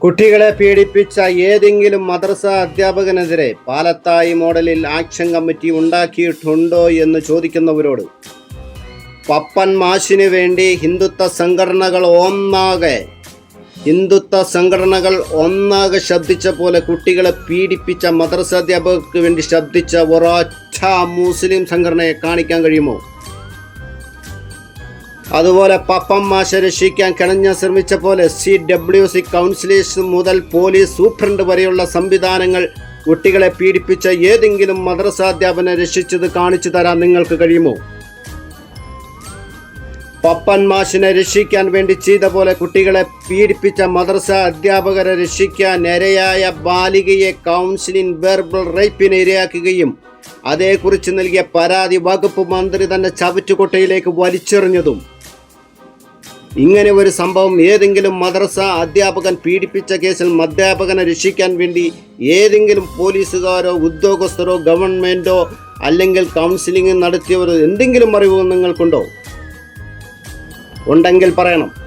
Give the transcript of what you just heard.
കുട്ടികളെ പീഡിപ്പിച്ച ഏതെങ്കിലും മദ്രസ അധ്യാപകനെതിരെ പാലത്തായി മോഡലിൽ ആക്ഷൻ കമ്മിറ്റി ഉണ്ടാക്കിയിട്ടുണ്ടോ എന്ന് ചോദിക്കുന്നവരോട് പപ്പൻ മാഷിനു വേണ്ടി ഹിന്ദുത്വ സംഘടനകൾ ഒന്നാകെ ഹിന്ദുത്വ സംഘടനകൾ ഒന്നാകെ ശബ്ദിച്ച പോലെ കുട്ടികളെ പീഡിപ്പിച്ച മദ്രസ അധ്യാപകർക്ക് വേണ്ടി ശബ്ദിച്ച ഒരൊറ്റ മുസ്ലിം സംഘടനയെ കാണിക്കാൻ കഴിയുമോ? അതുപോലെ പപ്പം മാഷ രക്ഷിക്കാൻ കിണഞ്ഞ ശ്രമിച്ച പോലെ സി ഡബ്ല്യു സി കൗൺസിലേഴ്സ് മുതൽ പോലീസ് സൂപ്രണ്ട് വരെയുള്ള സംവിധാനങ്ങൾ കുട്ടികളെ പീഡിപ്പിച്ച ഏതെങ്കിലും മദ്രസാധ്യാപനെ രക്ഷിച്ചത് കാണിച്ചു തരാൻ നിങ്ങൾക്ക് കഴിയുമോ? പപ്പൻ മാഷിനെ രക്ഷിക്കാൻ വേണ്ടി ചെയ്ത പോലെ കുട്ടികളെ പീഡിപ്പിച്ച മദ്രസ അധ്യാപകരെ രക്ഷിക്കാൻ ഇരയായ ബാലികയെ കൗൺസിലിംഗ് വെർബൽ റേപ്പിന് ഇരയാക്കുകയും അതേക്കുറിച്ച് നൽകിയ പരാതി വകുപ്പ് മന്ത്രി തന്നെ ചവറ്റുകൊട്ടയിലേക്ക് വലിച്ചെറിഞ്ഞതും ഇങ്ങനെ ഒരു സംഭവം ഏതെങ്കിലും മദ്രസ അധ്യാപകൻ പീഡിപ്പിച്ച കേസിൽ അധ്യാപകനെ രക്ഷിക്കാൻ വേണ്ടി ഏതെങ്കിലും പോലീസുകാരോ ഉദ്യോഗസ്ഥരോ ഗവൺമെന്റോ അല്ലെങ്കിൽ കൗൺസിലിംഗ് നടത്തിയവരോ എന്തെങ്കിലും അറിവ് നിങ്ങൾക്കുണ്ടോ? ഉണ്ടെങ്കിൽ പറയണം.